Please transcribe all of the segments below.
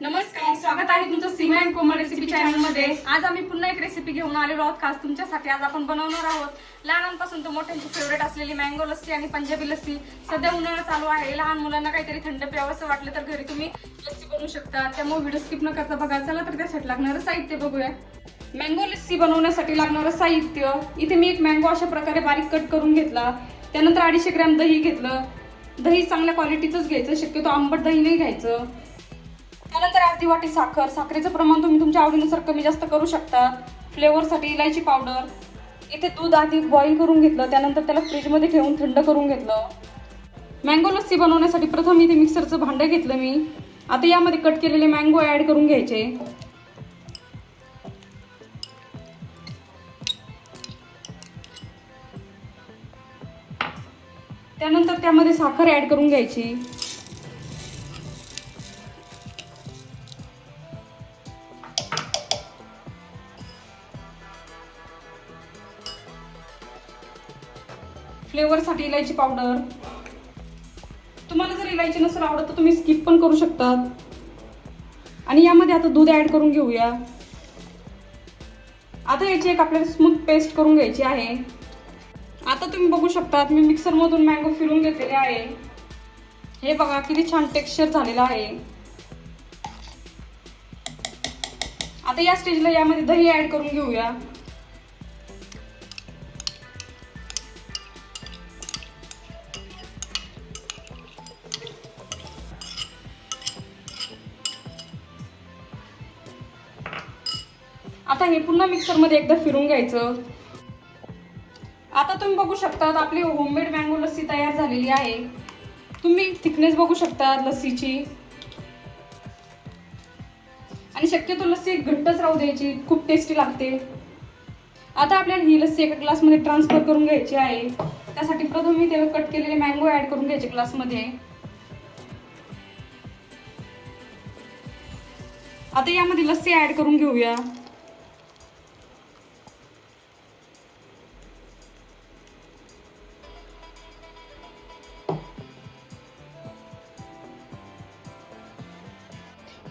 नमस्कार स्वागत आहे तुमचं सीमा अँड कोमल रेसिपी चॅनलमध्ये. आज आम्ही पुन्हा एक रेसिपी घेऊन आलेलो आहोत खास तुमच्यासाठी. आज आपण बनवणार आहोत लहानांपासून तर मोठ्यांची फेवरेट असलेली मँगो लस्सी आणि पंजाबी लस्सी. सध्या उन्हाळा चालू आहे. लहान मुलांना काहीतरी थंड प्यावंसं वाटलं तर घरी तुम्ही लस्सी बनवू शकता. त्यामुळे व्हिडिओ स्किप न करता बघा. चला तर त्यासाठी लागणारं साहित्य बघूया. मँगो लस्सी बनवण्यासाठी लागणारं साहित्य. इथे मी एक मँगो अशा प्रकारे बारीक कट करून घेतला. त्यानंतर अडीचशे ग्रॅम दही घेतलं. दही चांगल्या क्वालिटीचंच घ्यायचं. शक्यतो आंबट दही नाही घ्यायचं. त्यानंतर अर्धी वाटी साखर साखरेचं प्रमाण तुम्ही तुमच्या आवडीनुसार कमी जास्त करू शकता. फ्लेवरसाठी इलायची पावडर इथे दूध आधी बॉईल करून घेतलं त्यानंतर त्याला फ्रीजमध्ये ठेवून थंड करून घेतलं. मँगो लस्सी बनवण्यासाठी प्रथम इथे मिक्सरचं भांडं घेतलं मी. आता यामध्ये कट केलेले मँगो ॲड करून घ्यायचे. त्यानंतर त्यामध्ये साखर ॲड करून घ्यायची. फ्लेवरसाठी इलायची पावडर. तुम्हाला जर इलायची नसेल आवडत तर तुम्ही स्किप पण करू शकतात आणि यामध्ये आता दूध ॲड करून घेऊया. आता याची एक आपल्याला स्मूथ पेस्ट करून घ्यायची आहे. आता तुम्ही बघू शकतात मी मिक्सरमधून मँगो फिरून घेतलेले आहे. हे बघा किती छान टेक्स्चर झालेलं आहे. आता या स्टेजला यामध्ये दही ॲड करून घेऊया. आता हे पुन्हा मिक्सरमध्ये एकदा फिरून घ्यायचं. आता तुम्ही बघू शकता आपली होममेड मँगो लस्सी तयार झालेली आहे. तुम्ही थिकनेस बघू शकता लस्सीची. आणि शक्यतो लस्सी घट्टच राहू द्यायची खूप टेस्टी लागते. आता आपल्याला ही लस्सी एका ग्लासमध्ये ट्रान्सफर करून घ्यायची आहे. त्यासाठी प्रथम मी ते कट केलेले मँगो ऍड करून घ्यायचे ग्लासमध्ये आता यामध्ये लस्सी ऍड करून घेऊया.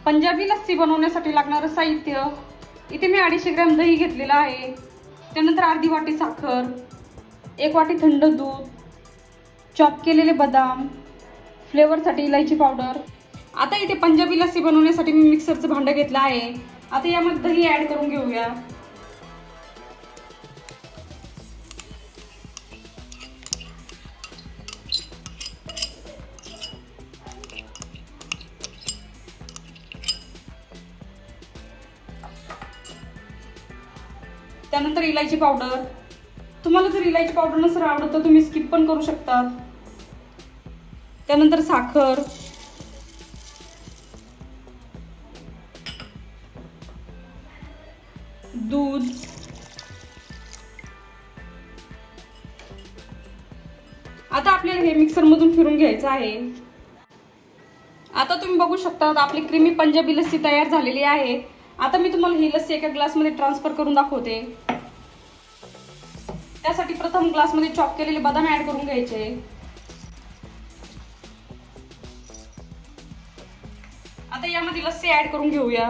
पंजाबी लस्सी बनवण्यासाठी लागणारं साहित्य. इथे मी अडीचशे ग्रॅम दही घेतलेलं आहे. त्यानंतर अर्धी वाटी साखर एक वाटी थंड दूध चॉप केलेले बदाम फ्लेवरसाठी इलायची पावडर. आता इथे पंजाबी लस्सी बनवण्यासाठी मी मिक्सरचं भांडं घेतलं आहे. आता यामध्ये दही ॲड करून घेऊया. त्यानंतर इलायची पावडर तुम्हाला जर इलायची पावडर नसर आवडत तर तुम्ही स्किप पण करू शकता. त्यानंतर साखर. दूध. आता आपल्याला हे मिक्सरमधून फिरून घ्यायचं आहे. आता तुम्ही बघू शकता आपली क्रीमी पंजाबी लस्सी तयार झालेली आहे. आता मी तुम्हाला ही लस्सी एका ग्लासमध्ये ट्रान्सफर करून दाखवते. त्यासाठी प्रथम ग्लासमध्ये चॉप केलेले बदाम ऍड करून घ्यायचे. आता यामध्ये लस्सी ऍड करून घेऊया.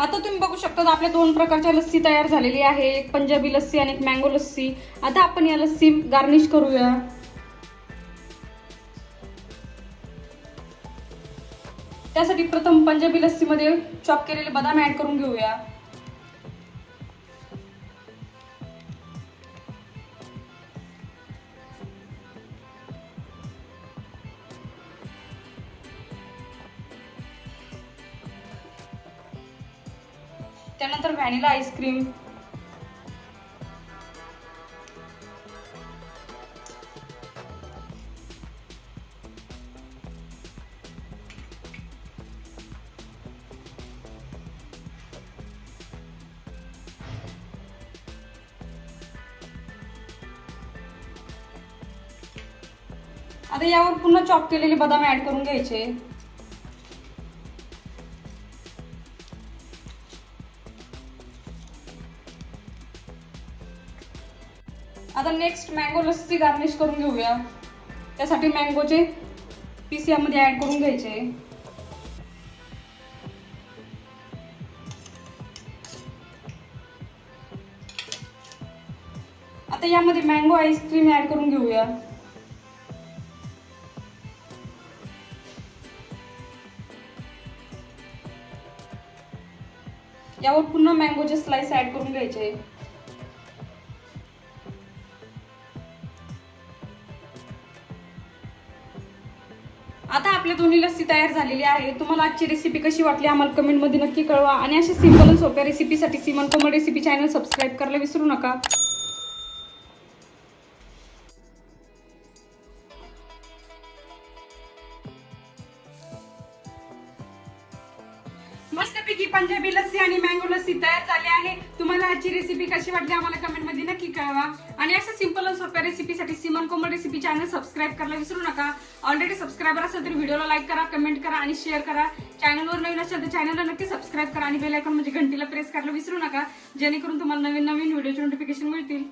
आता तुम्ही बघू शकता आपल्या दोन प्रकारच्या लस्सी तयार झालेली आहे एक पंजाबी लस्सी आणि एक मँगो लस्सी. आता आपण या लस्सी गार्निश करूया. त्यासाठी प्रथम पंजाबी लस्सीमध्ये चॉप केलेले बदाम ॲड करून घेऊया. त्यानंतर व्हॅनिला आईस्क्रीम आता यावर पुन्हा चॉप केलेले बदाम ऍड करून घ्यायचे. आता नेक्स्ट मँगो लस्सी गार्निश करून घेऊया. त्यासाठी मँगोचे पीस यामध्ये ऍड करून घ्यायचे. आता यामध्ये मँगो आईस्क्रीम ऍड करून घेऊया. यावर पुन्हा मँगोचे स्लाइस ऍड करून घ्यायचे. आता आपल्या दोन्ही लस्सी तयार झालेली आहे. तुम्हाला आजची रेसिपी कशी वाटली आम्हाला कमेंटमध्ये नक्की कळवा. आणि अशा सिंपल आणि सोप्या रेसिपीसाठी Siman Komal recipe channel subscribe करायला विसरू नका. मस्तपैकी पंजाबी लस्सी आणि मँगो लस्सी तयार झाली आहे. तुम्हाला आजची रेसिपी कशी वाटली आम्हाला कमेंटमध्ये नक्की कळवा. आणि अशा सिंपल आणि सोप्या रेसिपीसाठी Siman Komal recipe channel subscribe करायला विसरू नका. ऑलरेडी सबस्क्रायबर असेल तर व्हिडिओला लाईक करा कमेंट करा आणि शेअर करा. चॅनलवर नवीन असेल तर चॅनलला नक्की सबस्क्राईब करा आणि बेल आयकॉन म्हणजे घंटीला प्रेस करायला विसरू नका. जेणेकरून तुम्हाला नवीन नवीन व्हिडिओचे नोटिफिकेशन मिळतील.